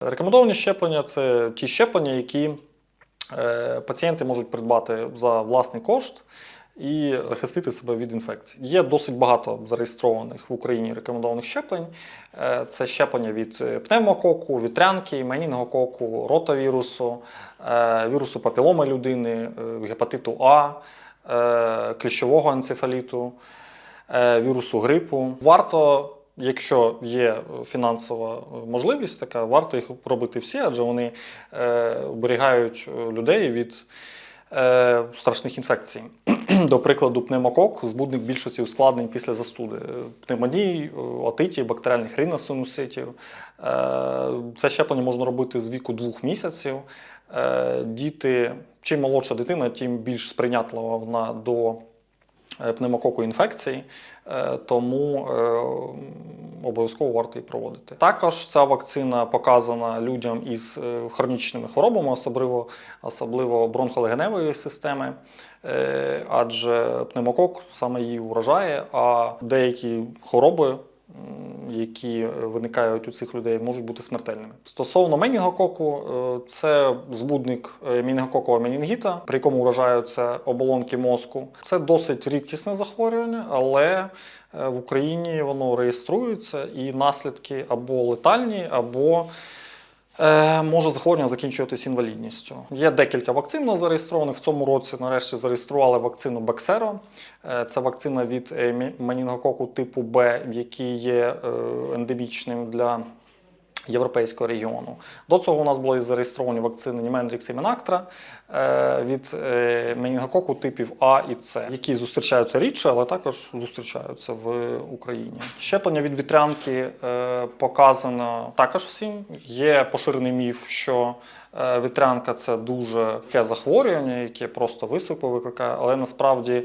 Рекомендовані щеплення це ті щеплення, які е, пацієнти можуть придбати за власний кошт і захистити себе від інфекцій. Є досить багато зареєстрованих в Україні рекомендованих щеплень. Е, Це щеплення від е, пневмококу, вітрянки, менінгококу, ротавірусу, вірусу папіломи людини, гепатиту А, кліщового енцефаліту, вірусу грипу. Варто, якщо є фінансова можливість, така варто їх робити всі, адже вони е, оберігають е, людей від е, страшних інфекцій. До прикладу, пневмокок збудник більшості ускладнень після застуди, Е, пневмоній, е, бактеріальних риносинуситів. Е, Це щеплення можна робити з віку двох місяців. Е, Діти, чим молодша дитина, тим більш сприйнятлива вона до е, пневмококу інфекцій, е, тому е, обов'язково варто її проводити. Також ця вакцина показана людям із е, хронічними хворобами, особливо, особливо бронхолегеневої системи, е, адже пневмокок саме її вражає, а деякі хвороби. Які виникають у цих людей, можуть бути смертельними. Стосовно менінгококу, е, це збудник е, мінінгококового менінгіта, при якому вражаються оболонки мозку. Це досить рідкісне захворювання, але е, в Україні воно реєструється і наслідки або летальні, або е, може захворювання закінчуватись інвалідністю. Є декілька вакцин на зареєстрованих. В цьому році нарешті зареєстрували вакцину Бексеро. Е, Це вакцина від е, менінгококу типу Б, який є ендемічним для європейського регіону. До цього у нас були зареєстровані вакцини Німенрікс і Менактра від е, менінгококу типів А і С, які зустрічаються рідше, але також зустрічаються в Україні. Щеплення від вітрянки е, показано також всім. Є поширений міф, що е, вітрянка це дуже таке захворювання, яке просто висипи викликає, але насправді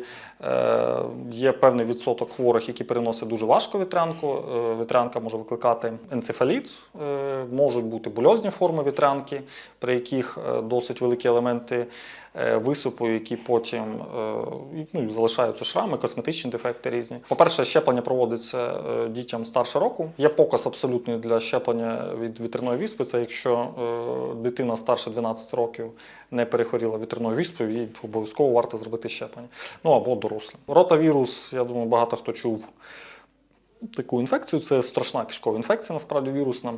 є певний відсоток хворих, які переносять дуже важко вітрянку. Вітрянка може викликати енцефаліт, можуть бути бульозні форми вітрянки, при яких е, досить великі елементи е, висипу, які потім е, ну, залишаються шрами, косметичні дефекти різні. По-перше, щеплення проводиться е, дітям старше року. Є показ абсолютний для щеплення від вітряної віспи. Це якщо е, дитина старше 12 років не перехворіла вітряною віспою, їй обов'язково варто зробити щеплення. Ну або дорослим. Ротавірус, я думаю, багато хто чув таку інфекцію. Це страшна кишкова інфекція, насправді вірусна.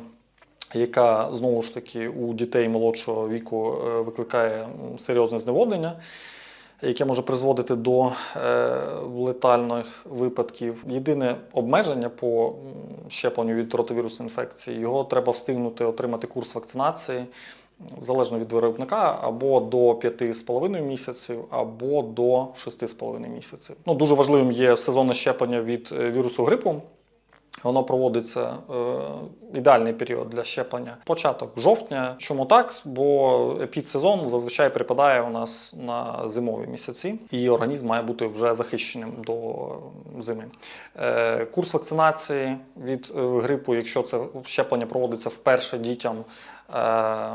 Яка знову ж таки у дітей молодшого віку е, викликає серйозне зневоднення, яке може призводити до е, летальних виpadків. Єдине обмеження по щепленню від ротовірусної інфекції його треба встигнути отримати курс вакцинації залежно від виробника, або до 5,5 місяців, або до 6,5 місяців. Ну, дуже важливим є сезонне щеплення від е, вірусу грипу. Воно проводиться е, ідеальний період для щеплення. Початок жовтня. Чому так? Бо епідсезон зазвичай припадає у нас на зимові місяці, і організм має бути вже захищеним до зими. Е, курс вакцинації від е, грипу, якщо це щеплення проводиться вперше дітям. Е,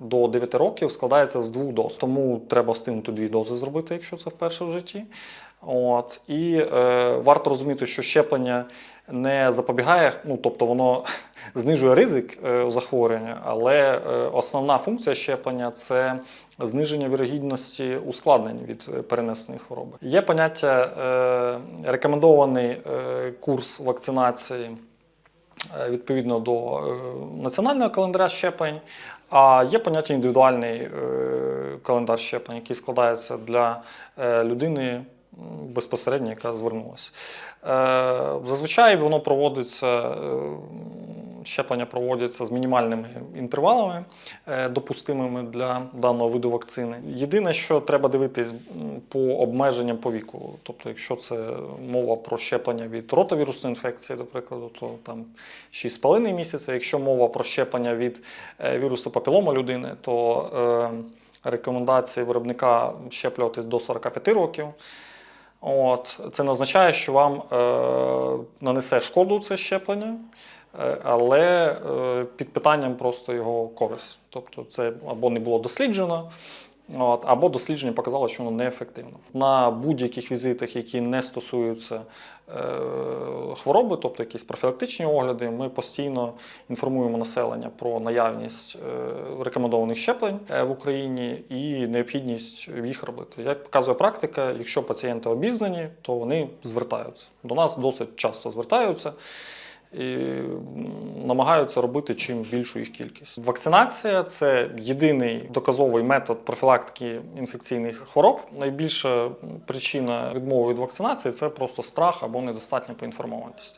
до 9 років складається з двох доз. Тому треба встигнути дві дози зробити, якщо це вперше в житті. От. І е, варто розуміти, що щеплення не запобігає, ну тобто воно знижує ризик е, захворювання, але е, основна функція щеплення це зниження вірогідності ускладнень від е, перенесеної хвороби. Є поняття рекомендований курс вакцинації відповідно до національного календаря щеплень. А є поняття індивідуальний календар щеплень, який складається для людини безпосередньо, яка звернулася. Е, Зазвичай воно проводиться, е, щеплення проводяться з мінімальними інтервалами, е, допустимими для даного виду вакцини. Єдине, що треба дивитись по обмеженням по віку. Тобто, якщо це мова про щеплення від ротавірусної інфекції, до прикладу, то там 6,5 місяця. Якщо мова про щеплення від вірусу папілома людини, то рекомендації виробника щеплюватись до 45 років. От. Це не означає, що вам е, нанесе шкоду це щеплення, е, але е, під питанням просто його користь. Тобто це або не було досліджено, От, або дослідження показало, що воно неефективно. На будь-яких візитах, які не стосуються е, хвороби, тобто якісь профілактичні огляди, ми постійно інформуємо населення про наявність е, рекомендованих щеплень е, в Україні і необхідність їх робити. Як показує практика, якщо пацієнти обізнані, то вони звертаються. До нас досить часто звертаються і намагаються робити чим більшу їх кількість. Вакцинація це єдиний доказовий метод профілактики інфекційних хвороб. Найбільша причина відмови від вакцинації це просто страх або недостатня поінформованість.